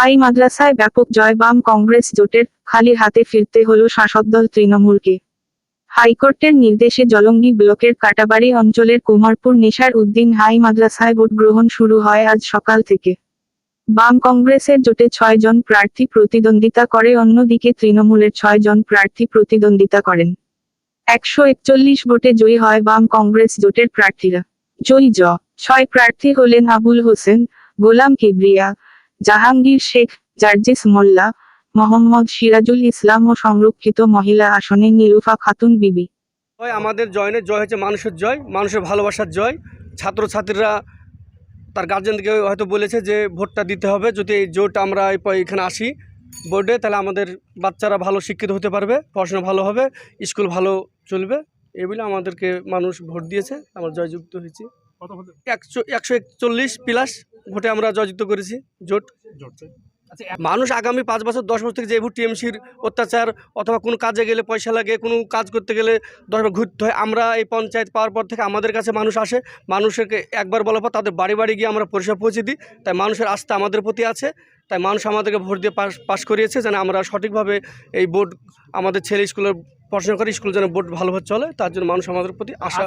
High মাদ্রাসায় ব্যাপক জয় বাম কংগ্রেস জোটের খালি হাতে ফিরতে হল শাসক দল তৃণমূলকে। হাইকোর্টের নির্দেশে জলঙ্গি ব্লকের কাটাবাড়ি অঞ্চলের কুমারপুর নেশার উদ্দিন হাই মাদ্রাসায় ভোট গ্রহণ শুরু হয় আজ সকাল থেকে। বাম কংগ্রেসের জোটে ছয় জন প্রার্থী প্রতিদ্বন্দ্বিতা করে, অন্যদিকে তৃণমূলের ছয় জন প্রার্থী প্রতিদ্বন্দ্বিতা করেন। একশো একচল্লিশ ভোটে জয়ী হয় বাম কংগ্রেস জোটের প্রার্থীরা। জয়ী জ। ছয় প্রার্থী হলেন আবুল হোসেন, গোলাম কিবরিয়া জাহাঙ্গীর শেখ, জার্জিস মোল্লা, মোহাম্মদ সিরাজুল ইসলাম ও সংরক্ষিত মহিলা আসনে নীলুফা খাতুন বিবি। আমাদের জয়নের জয় হচ্ছে মানুষের জয়, মানুষের ভালোবাসার জয়। ছাত্রছাত্রীরা তার গার্জেনকে হয়তো বলেছে যে ভোটটা দিতে হবে, যদি এই জোট আমরা এখানে আসি বোর্ডে তাহলে আমাদের বাচ্চারা ভালো শিক্ষিত হতে পারবে, পড়াশোনা ভালো হবে, স্কুল ভালো চলবে। এই বলে আমাদেরকে মানুষ ভোট দিয়েছে, আমরা জয়যুক্ত হয়েছি। একশো একশো একচল্লিশ প্লাস ভোটে আমরা জয়যুক্ত করেছি জোট। আচ্ছা মানুষ আগামী পাঁচ বছর দশ বছর থেকে যে ভোট টিএমসির অত্যাচার অথবা কোনো কাজে গেলে পয়সা লাগে কোনো কাজ করতে গেলে দশবার ঘুরতে হয় আমরা এই পঞ্চায়েত পাওয়ার পর থেকে আমাদের কাছে মানুষ আসে মানুষকে একবার বলার পর তাদের বাড়ি বাড়ি গিয়ে আমরা পরিষেবা পৌঁছে দিই। তাই মানুষের আস্থা আমাদের প্রতি আছে তাই মানুষ আমাদেরকে ভোট দিয়ে পাস পাশ করিয়েছে যেন আমরা সঠিকভাবে এই বোর্ড আমাদের ছেলে স্কুলের পড়াশোনা করে স্কুল যেন বোর্ড ভালোভাবে চলে তার জন্য মানুষ আমাদের প্রতি আশা